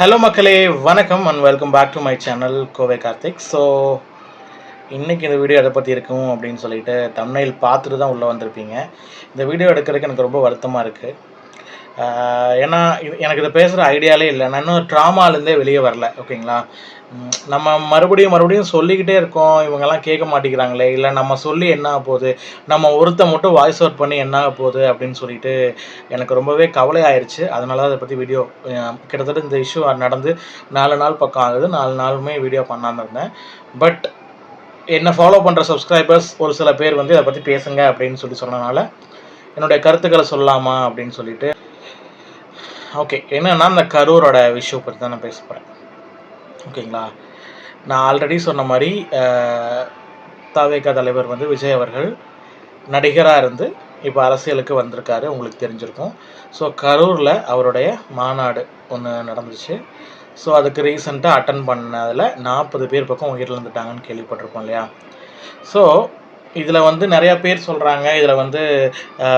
Hello மக்களே. வணக்கம் and welcome back to my channel Kovai Karthik so இன்றைக்கி இந்த வீடியோ எதை பற்றி இருக்கும் அப்படின்னு சொல்லிட்டு தமிழில் பார்த்துட்டு தான் உள்ளே வந்திருப்பீங்க. இந்த வீடியோ எடுக்கிறதுக்கு எனக்கு ரொம்ப வருத்தமாக இருக்குது ஏன்னா எனக்கு இதை பேசுகிற ஐடியாலே இல்லை. நான் இன்னும் ட்ராமாலேருந்தே வெளியே வரல ஓகேங்களா? நம்ம மறுபடியும் மறுபடியும் சொல்லிக்கிட்டே இருக்கோம். இவங்கெல்லாம் கேட்க மாட்டேங்கிறாங்களே. இல்லை நம்ம சொல்லி என்ன போகுது? நம்ம ஒருத்த மட்டும் வாய்ஸ் அவுட் பண்ணி என்ன போகுது அப்படின்னு சொல்லிட்டு எனக்கு ரொம்பவே கவலை ஆயிடுச்சு அதனால தான் அதை பற்றி வீடியோ கிட்டத்தட்ட இந்த இஷ்யூ நடந்து நாலு நாள் பக்கம் ஆகுது. நாலு நாளுமே வீடியோ பண்ணாமல் இருந்தேன். பட் என்னை ஃபாலோ பண்ணுற சப்ஸ்கிரைபர்ஸ் ஒரு சில பேர் வந்து இதை பற்றி பேசுங்க அப்படின்னு சொல்லி சொன்னனால என்னுடைய கருத்துக்களை சொல்லலாமா அப்படின்னு சொல்லிட்டு ஓகே என்னென்னா இந்த கரூரோட விஷயம் பற்றி தான் நான் பேச போகிறேன் ஓகேங்களா நான் ஆல்ரெடி சொன்ன மாதிரி தாவேகா தலைவர் வந்து விஜய் அவர்கள் நடிகராக இருந்து இப்போ அரசியலுக்கு வந்திருக்காரு உங்களுக்கு தெரிஞ்சிருக்கும். ஸோ கரூரில் அவருடைய மாநாடு ஒன்று நடந்துச்சு. ஸோ அதுக்கு ரீசெண்டாக அட்டன் பண்ணதில் நாற்பது பேர் பக்கம் உயிரிழந்துட்டாங்கன்னு கேள்விப்பட்டிருப்போம் இல்லையா? ஸோ இதில் வந்து நிறையா பேர் சொல்கிறாங்க இதில் வந்து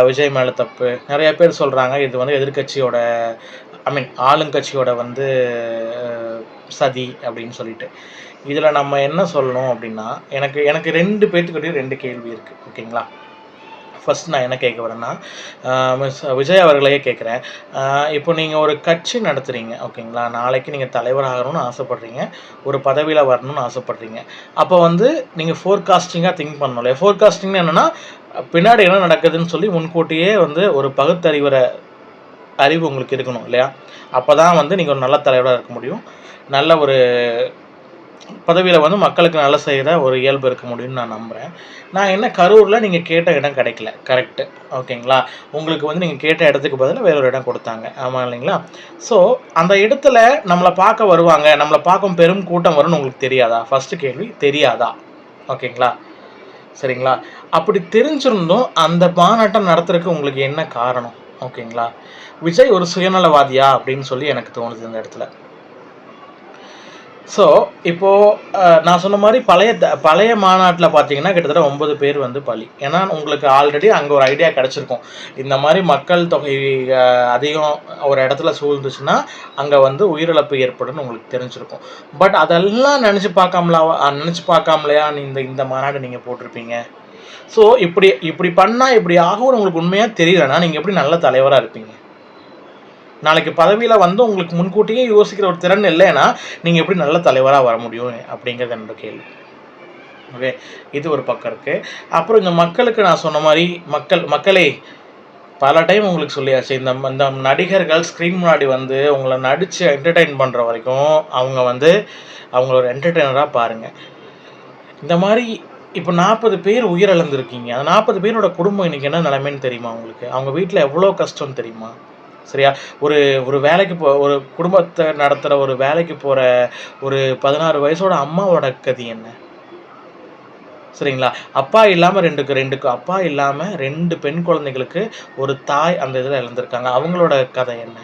விஜய் மேலே தப்பு. நிறையா பேர் சொல்கிறாங்க இது வந்து எதிர்க்கட்சியோட ஐ மீன் ஆளுங்கட்சியோட வந்து சதி அப்படின்னு சொல்லிட்டு. இதில் நம்ம என்ன சொல்லணும் அப்படின்னா எனக்கு எனக்கு ரெண்டு பேர்த்துக்கிட்டையும் ரெண்டு கேள்வி இருக்குது ஓகேங்களா? ஃபஸ்ட் நான் என்ன கேட்க வரேன்னா மிஸ் விஜய் அவர்களையே கேட்குறேன். இப்போ நீங்கள் ஒரு கட்சி நடத்துகிறீங்க ஓகேங்களா? நாளைக்கு நீங்கள் தலைவர் ஆகணும்னு ஆசைப்பட்றீங்க ஒரு பதவியில் வரணும்னு ஆசைப்பட்றீங்க. அப்போ வந்து நீங்கள் ஃபோர்காஸ்டிங்காக திங்க் பண்ணணும் இல்லையா? ஃபோர்காஸ்டிங்னு என்னென்னா பின்னாடி என்ன நடக்குதுன்னு சொல்லி முன்கூட்டியே வந்து ஒரு பகுத்தறிவுரை அறிவு உங்களுக்கு இருக்கணும் இல்லையா? அப்போ தான் வந்து நீங்கள் ஒரு நல்ல தலைவராக இருக்க முடியும். நல்ல ஒரு பதவியில் வந்து மக்களுக்கு நல்ல செய்கிற ஒரு இயல்பு இருக்க முடியும்னு நான் நம்புகிறேன் நான் என்ன கரூரில் நீங்கள் கேட்ட இடம் கிடைக்கல. கரெக்டு ஓகேங்களா? உங்களுக்கு வந்து நீங்கள் கேட்ட இடத்துக்கு பதிலாக வேற ஒரு இடம் கொடுத்தாங்க. ஆமாம் இல்லைங்களா? ஸோ அந்த இடத்துல நம்மளை பார்க்க வருவாங்க. நம்மளை பார்க்கும் பெரும் கூட்டம் வரும்னு உங்களுக்கு தெரியாதா? ஃபஸ்ட்டு கேள்வி தெரியாதா? ஓகேங்களா? சரிங்களா? அப்படி தெரிஞ்சிருந்தும் அந்த மாநாட்டம் நடத்துறதுக்கு உங்களுக்கு என்ன காரணம்? ஓகேங்களா? விஜய் ஒரு சுயநலவாதியா? அப்படின்னு சொல்லி எனக்கு தோணுது இந்த இடத்துல. ஸோ இப்போது நான் சொன்ன மாதிரி பழைய த- பழைய மாநாட்டில் பார்த்தீங்கன்னா கிட்டத்தட்ட ஒன்பது பேர் வந்து பலி. ஏன்னா உங்களுக்கு ஆல்ரெடி அங்கே ஒரு ஐடியா கிடச்சிருக்கும். இந்த மாதிரி மக்கள் தொகை அதிகம் ஒரு இடத்துல சூழ்ந்துச்சுன்னா அங்கே வந்து உயிரிழப்பு ஏற்படும்னு உங்களுக்கு தெரிஞ்சிருக்கும். பட் அதெல்லாம் நினச்சி பார்க்காமலா நினச்சி பார்க்காமலையா இந்த இந்த மாநாடு நீங்கள் போட்டிருப்பீங்க? ஸோ இப்படி இப்படி பண்ணால் இப்படி ஆகும்னு உங்களுக்கு உண்மையாக தெரியலன்னா நீங்கள் எப்படி நல்ல தலைவராக இருப்பீங்க? நாளைக்கு பதவியில் வந்து உங்களுக்கு முன்கூட்டியே யோசிக்கிற ஒரு திறன் இல்லைன்னா நீங்கள் எப்படி நல்ல தலைவராக வர முடியும் அப்படிங்கிறது என்னோட கேள்வி. ஓகே இது ஒரு பக்கம் இருக்குது அப்புறம் இந்த மக்களுக்கு நான் சொன்ன மாதிரி மக்கள் மக்களே பல டைம் உங்களுக்கு சொல்லியாச்சு. இந்த இந்த நடிகர்கள் ஸ்க்ரீன் முன்னாடி வந்து உங்களை நடித்து என்டர்டெயின் பண்ணுற வரைக்கும் அவங்க வந்து அவங்கள ஒரு என்டர்டெய்னராக பாருங்கள் இந்த மாதிரி இப்போ நாற்பது பேர் உயிரிழந்திருக்கீங்க. அந்த நாற்பது பேரோட குடும்பம் இன்னைக்கு என்ன நிலைமைன்னு தெரியுமா உங்களுக்கு? அவங்க வீட்டில் எவ்வளோ கஷ்டம் தெரியுமா? சரியா? ஒரு ஒரு வேலைக்கு போ ஒரு குடும்பத்தை நடத்துகிற ஒரு வேலைக்கு போகிற ஒரு பதினாறு வயசோட அம்மாவோட கதி என்ன? சரிங்களா? அப்பா இல்லாமல் ரெண்டுக்கு ரெண்டுக்கு அப்பா இல்லாமல் ரெண்டு பெண் குழந்தைகளுக்கு ஒரு தாய் அந்த இதில் இழந்திருக்காங்க. அவங்களோட கதை என்ன?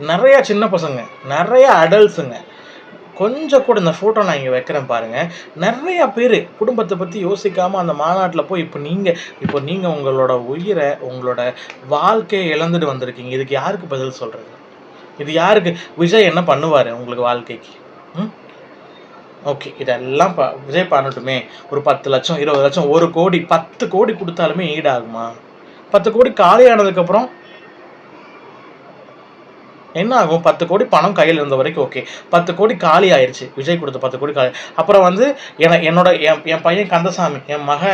நிறையா சின்ன பசங்க நிறையா அடல்ட்ஸுங்க கொஞ்சம் கூட இந்த ஃபோட்டோ நான் இங்கே வைக்கிறேன் பாருங்கள் நிறையா பேர் குடும்பத்தை பற்றி யோசிக்காமல் அந்த மாநாட்டில் போய் இப்போ நீங்கள் இப்போ நீங்கள் உங்களோட உயிரை உங்களோட வாழ்க்கையை இழந்துட்டு வந்திருக்கீங்க. இதுக்கு யாருக்கு பதில் சொல்கிறது இது யாருக்கு? விஜய் என்ன பண்ணுவார் உங்களுக்கு வாழ்க்கைக்கு? ம்? ஓகே இதெல்லாம் ப விஜய் பண்ணட்டுமே. ஒரு பத்து லட்சம் இருபது லட்சம் ஒரு கோடி பத்து கோடி கொடுத்தாலுமே ஈடாகுமா? பத்து கோடி காலியானதுக்கப்புறம் என்ன ஆகும் பத்து கோடி பணம் கையில் இருந்த வரைக்கும் ஓகே பத்து கோடி காலி ஆயிடுச்சு விஜய் கொடுத்த பத்து கோடி காலி. அப்புறம் வந்து என என்னோட என் என் பையன் கந்தசாமி என் மக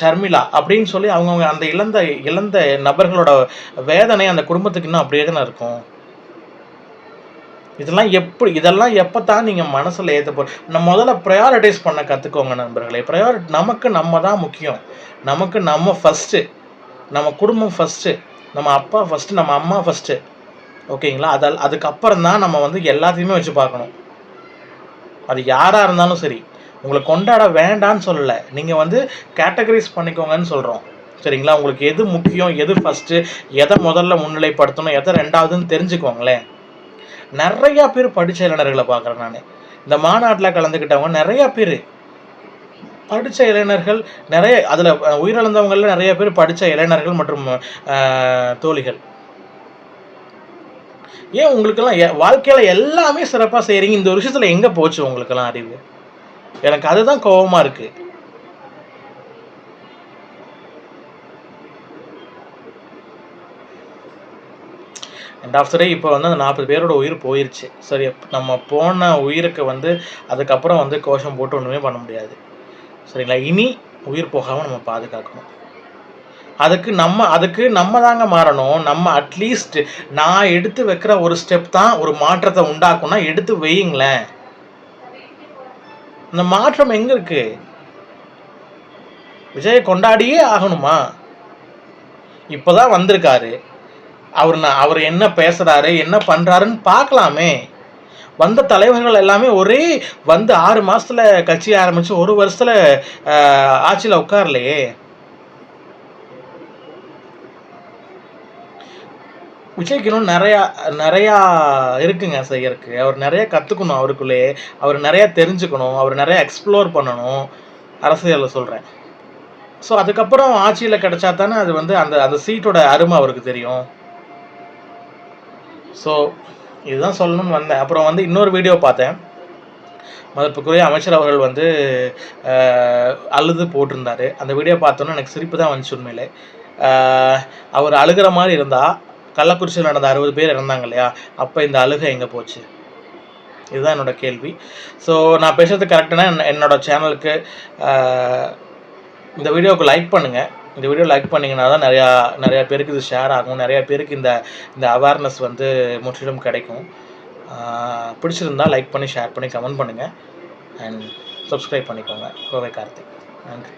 ஷர்மிளா அப்படின்னு சொல்லி அவங்கவுங்க அந்த இழந்த இழந்த நபர்களோட வேதனை அந்த குடும்பத்துக்கு இன்னும் அப்படியே தானே இருக்கும். இதெல்லாம் எப்படி இதெல்லாம் எப்போ தான் நீங்கள் மனசில் ஏற்ற போ நம்ம முதல்ல ப்ரையாரிட்டைஸ் பண்ண கற்றுக்கோங்க நண்பர்களே. ப்ரையாரிட்டி நமக்கு நம்ம தான் முக்கியம். நமக்கு நம்ம ஃபஸ்ட்டு நம்ம குடும்பம் ஃபஸ்ட்டு நம்ம அப்பா ஃபஸ்ட்டு நம்ம அம்மா ஃபஸ்ட்டு ஓகேங்களா? அதால் அதுக்கப்புறம் தான் நம்ம வந்து எல்லாத்தையுமே வச்சு பார்க்கணும். அது யாராக இருந்தாலும் சரி. உங்களை கொண்டாட வேண்டான்னு சொல்லலை. நீங்கள் வந்து கேட்டகரைஸ் பண்ணிக்கோங்கன்னு சொல்கிறோம் சரிங்களா? உங்களுக்கு எது முக்கியம் எது ஃபஸ்ட்டு எதை முதல்ல முன்னிலைப்படுத்தணும் எதை ரெண்டாவதுன்னு தெரிஞ்சுக்கோங்களேன். நிறையா பேர் படித்த இளைஞர்களை பார்க்குறேன் நான். இந்த மாநாட்டில் கலந்துக்கிட்டவங்க நிறையா பேர். படித்த இளைஞர்கள் நிறைய அதில் உயிரிழந்தவங்களில் நிறைய பேர் படித்த இளைஞர்கள் மற்றும் தோழிகள். ஏன் உங்களுக்கெல்லாம் வாழ்க்கையில் எல்லாமே சிறப்பாக செய்கிறீங்க இந்த ஒரு விஷயத்தில் எங்கே போச்சு உங்களுக்கெல்லாம் அறிவு? எனக்கு அதுதான் கோபமாக இருக்குது அண்ட் ஆஃப் இப்போ வந்து அந்த நாற்பது பேரோட உயிர் போயிருச்சு. சரி நம்ம போன உயிருக்கு வந்து அதுக்கப்புறம் வந்து கோஷம் போட்டு ஒன்றுமே பண்ண முடியாது. சரிங்களா? இனி உயிர் போகாமல் நம்ம பாதுகாக்கணும். அதுக்கு நம்ம அதுக்கு நம்ம தாங்க மாறணும். நம்ம அட்லீஸ்ட் நான் எடுத்து வைக்கிற ஒரு ஸ்டெப் தான் ஒரு மாற்றத்தை உண்டாக்கும்னா எடுத்து வையுங்களேன். இந்த மாற்றம் எங்க இருக்கு? விஜய் கொண்டாடியே ஆகணுமா? இப்போதான் வந்திருக்காரு. அவர் நான் அவர் என்ன பேசுறாரு என்ன பண்றாருன்னு பார்க்கலாமே. வந்த தலைவர்கள் எல்லாமே ஒரே வந்து ஆறு மாசத்துல கட்சி ஆரம்பிச்சு ஒரு வருஷத்துல ஆட்சியில் ஆட்சியில உட்காரலையே. விஜய்க்கு நிறையா நிறையா இருக்குங்க செய்யறதுக்கு. அவர் நிறையா கற்றுக்கணும் அவருக்குள்ளேயே அவர் நிறையா தெரிஞ்சுக்கணும். அவர் நிறையா எக்ஸ்ப்ளோர் பண்ணணும். அரசியலில் சொல்கிறேன் ஸோ அதுக்கப்புறம் ஆட்சியில் கிடைச்சா தானே அது வந்து அந்த அந்த சீட்டோட அருமை அவருக்கு தெரியும். ஸோ இதுதான் சொல்லணும்னு வந்தேன். அப்புறம் வந்து இன்னொரு வீடியோ பார்த்தேன். மதிப்புக்குரிய அமைச்சர் அவர்கள் வந்து அழுது போட்டிருந்தார். அந்த வீடியோ பார்த்தோன்னே எனக்கு சிரிப்பு தான் வந்துச்சு உண்மையிலே. அவர் அழுகிற மாதிரி இருந்தால் கள்ளக்குறிச்சியில் நடந்த அறுபது பேர் இறந்தாங்க இல்லையா? அப்போ இந்த அழுகை எங்கே போச்சு? இதுதான் என்னோட கேள்வி. ஸோ நான் பேசுகிறது கரெக்டுனா என்னோட சேனலுக்கு இந்த வீடியோவுக்கு லைக் பண்ணுங்கள் இந்த வீடியோ லைக் பண்ணிங்கன்னா தான் நிறையா நிறையா பேருக்கு இது ஷேர் ஆகும். நிறையா பேருக்கு இந்த இந்த அவேர்னஸ் வந்து முற்றிலும் கிடைக்கும். பிடிச்சிருந்தால் பிடிச்சிருந்தா லைக் பண்ணி ஷேர் பண்ணி கமெண்ட் பண்ணுங்கள் அண்ட் சப்ஸ்கிரைப் பண்ணிக்கோங்க. கோவை கார்த்திக். நன்றி.